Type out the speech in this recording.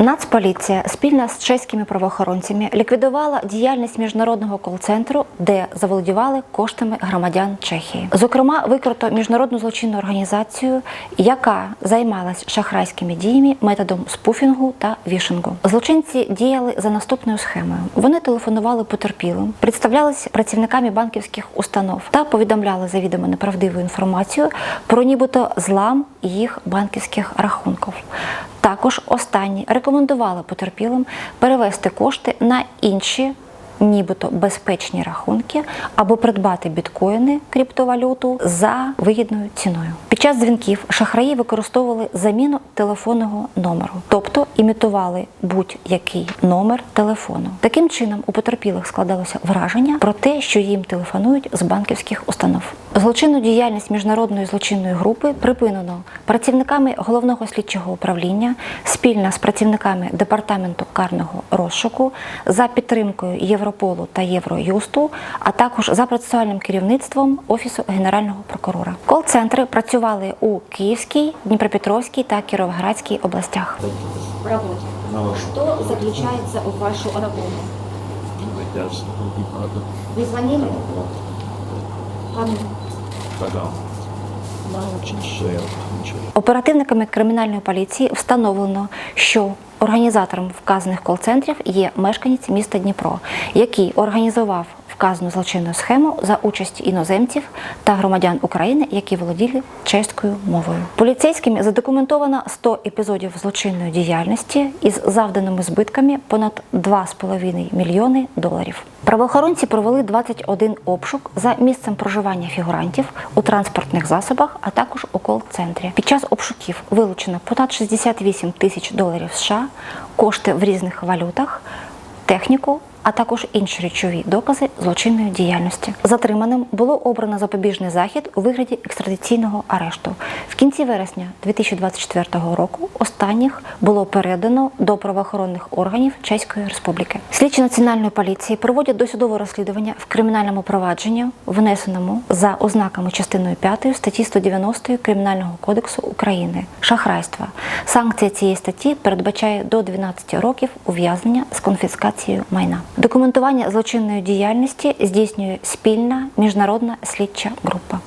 Нацполіція спільно з чеськими правоохоронцями ліквідувала діяльність міжнародного кол-центру, де заволодівали коштами громадян Чехії. Зокрема, викрито міжнародну злочинну організацію, яка займалась шахрайськими діями методом спуфінгу та вішингу. Злочинці діяли за наступною схемою: вони телефонували потерпілим, представлялись працівниками банківських установ та повідомляли завідомо неправдиву інформацію про нібито злам їх банківських рахунків. Також останні рекомендували потерпілим перевести кошти на інші. Нібито безпечні рахунки або придбати біткоїни криптовалюту за вигідною ціною. Під час дзвінків шахраї використовували заміну телефонного номеру, тобто імітували будь-який номер телефону. Таким чином у потерпілих складалося враження про те, що їм телефонують з банківських установ. Злочинну діяльність міжнародної злочинної групи припинено працівниками головного слідчого управління спільно з працівниками департаменту карного розшуку за підтримкою Європолу та Євроюсту, а також за процесуальним керівництвом Офісу Генерального прокурора. Кол-центри працювали у Київській, Дніпропетровській та Кіровоградській областях. В роботі. Що заключається у вашу роботу? Ви дзвонили? Кому? Оперативниками кримінальної поліції встановлено, що організатором вказаних кол-центрів є мешканець міста Дніпро, який організував вказану злочинну схему за участі іноземців та громадян України, які володіли чеською мовою. Поліцейськими задокументовано 100 епізодів злочинної діяльності із завданими збитками понад 2,5 мільйони доларів. Правоохоронці провели 21 обшук за місцем проживання фігурантів у транспортних засобах, а також у кол-центрі. Під час обшуків вилучено понад 68 тисяч доларів США, кошти в різних валютах, техніку. А також інші речові докази злочинної діяльності. Затриманим було обрано запобіжний захід у вигляді екстрадиційного арешту. В кінці вересня 2024 року останніх було передано до правоохоронних органів Чеської Республіки. Слідчі національної поліції проводять досудове розслідування в кримінальному провадженні, внесеному за ознаками частиною 5 статті 190 Кримінального кодексу України шахрайства. Санкція цієї статті передбачає до 12 років ув'язнення з конфіскацією майна. Документування злочинної діяльності здійснює спільна міжнародна слідча група.